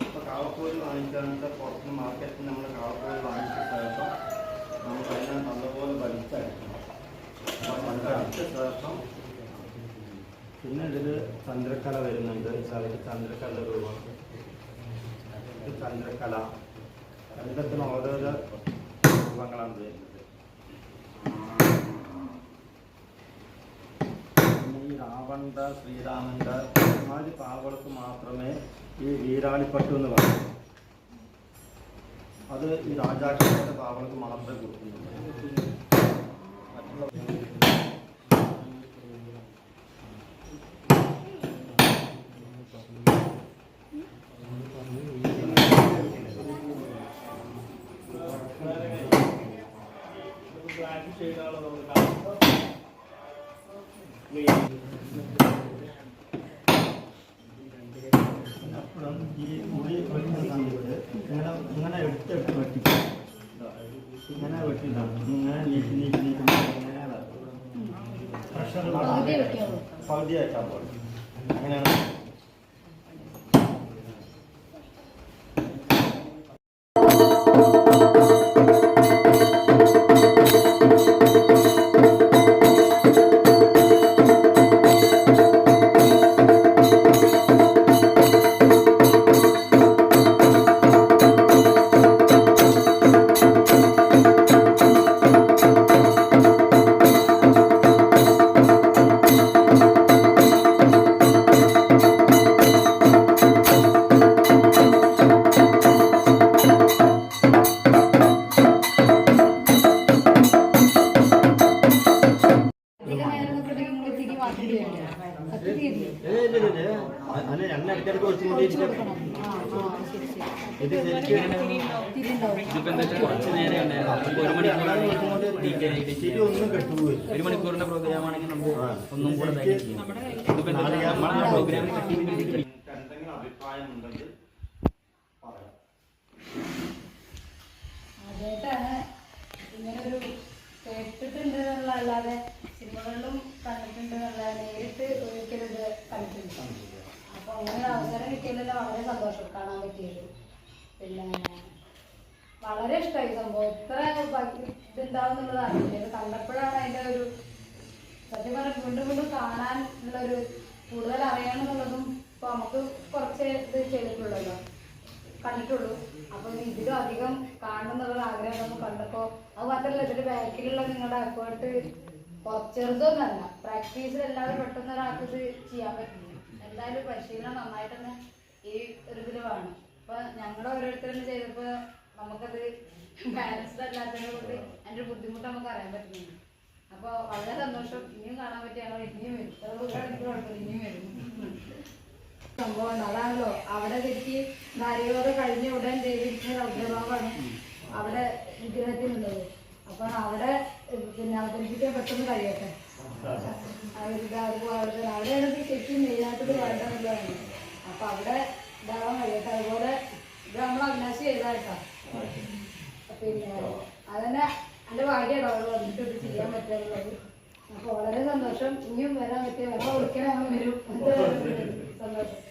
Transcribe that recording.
ഇപ്പോൾ കാവക്കോല് വാങ്ങിക്കാനായിട്ട് പുറത്തുനിന്ന് മാർക്കറ്റിൽ നമ്മൾ കാവക്കോല് വാങ്ങിച്ച ശേഷം നമുക്ക് അതിനെ നല്ലപോലെ വലിച്ചടിക്കണം അപ്പോൾ വലിച്ചടിച്ച ശേഷം പിന്നെ ഇതിൽ ചന്ദ്രക്കല വരുന്നുണ്ട്. ചിലക്ക് ചന്ദ്രക്കല രൂപം. ഇത് തന്ത്രത്തിന് ഓരോരോ രൂപങ്ങളാണ് വരുന്നത്. പിന്നെ ഈ രാവണന്റെ ശ്രീരാമന്റെ ഒരുമാതിരി പാവകൾക്ക് മാത്രമേ ഈ വീരാളിപ്പട്ടു എന്ന് പറയൂ. അത് ഈ രാജാക്കന്മാരുടെ പാവകൾക്ക് മാത്രമേ കൊടുക്കുന്നുള്ളൂ. സമയത്ത് ഇങ്ങനെ ഇങ്ങനെ എടുത്തെടുത്ത് വെട്ടിക്കും ഇങ്ങനെ വെട്ടിയിട്ടാണ് ഇങ്ങനെ നീട്ടി നീട്ടി നീട്ടി ഇങ്ങനെ പ്രഷർ പകുതി അങ്ങനെയാണ് ഇടയ്ക്കിടയ്ക്ക് വെച്ചുകൊണ്ടിരിക്കും കുറച്ച് നേരം ഉണ്ടായിരുന്നു. അപ്പൊ ഒരു മണിക്കൂറിന്റെ പ്രോഗ്രാം ആണെങ്കിൽ നമുക്ക് ഒന്നും കൂടെ ഇതാക്കി കണ്ടിട്ടുണ്ട് അപ്പൊ അങ്ങനെ ഒരു അവസരം കിട്ടിയതിൽ വളരെ സന്തോഷം. കാണാൻ പറ്റിയത്. പിന്നെ വളരെ ഇഷ്ടമായി സംഭവം. ഇത്ര ഭംഗി ഇതുണ്ടാവും എന്നുള്ളത് അറിയില്ല. കണ്ടപ്പോഴാണ് അതിന്റെ ഒരു സത്യം പറഞ്ഞാൽ വീണ്ടും വീണ്ടും കാണാൻ ഉള്ളൊരു കൂടുതൽ അറിയാമെന്നുള്ളതും ഇപ്പൊ നമുക്ക് കുറച്ച് ഇത് ചെയ്തിട്ടുള്ളല്ലോ. കണ്ടിട്ടുള്ളൂ. അപ്പൊ ഇതിലും അധികം കാണണം എന്നുള്ള ആഗ്രഹം നമ്മൾ കണ്ടപ്പോ അത് മാത്രമല്ല ഇതിന്റെ ബാക്കിലുള്ള നിങ്ങളുടെ എഫേർട്ട് ചെറുതൊന്നല്ല പ്രാക്ടീസ് എല്ലാവരും പെട്ടെന്ന് ഇത് ചെയ്യാൻ പറ്റില്ല. എന്തായാലും പരിശീലനം നന്നായിട്ട് തന്നെ ഈ ഒരു ഇതിൽ വേണം. ഇപ്പൊ ഞങ്ങൾ ഓരോരുത്തരും ചെയ്തപ്പോ നമുക്കത് ബാലൻസ്ഡ് അല്ലാത്തതിനെ കൊണ്ട് അതിന്റെ ബുദ്ധിമുട്ട് നമുക്ക് അറിയാൻ പറ്റുന്നുണ്ട് അപ്പൊ വളരെ സന്തോഷം. ഇനിയും കാണാൻ പറ്റിയാണോ ഇനിയും വരും. കുഴപ്പമില്ല ഇനിയും വരും. സംഭവം അതാണല്ലോ അവിടെ തെറ്റി ഭാര്യയോട് കഴിഞ്ഞ ഉടൻ ചെയ്തിരിക്കുന്ന അഗ്രഭാവാണ് അവിടെ വിഗ്രഹത്തിനുള്ളത്. അപ്പൊ അവിടെ പിന്നെ അവതരിപ്പിക്കാൻ പെട്ടെന്ന് കഴിയട്ടെ. അവർക്ക് അവർക്ക് വളർത്തണം അവിടെയാണ് ശരിക്കും മെയിനായിട്ട് വളർത്തണതാണ് അപ്പൊ അവിടെ ഇതാവാൻ കഴിയട്ടെ അതുപോലെ ഇത് നമ്മൾ അവിനാശി ചെയ്തായിട്ടാ പിന്നെ അതന്നെ എന്റെ ഭാഗ്യമാണ് അവിടെ വന്നിട്ട് ഇത് ചെയ്യാൻ പറ്റുള്ളത് അപ്പൊ വളരെ സന്തോഷം ഇനിയും വരാൻ പറ്റിയ വേറെ വിളിക്കാൻ വരും സന്തോഷം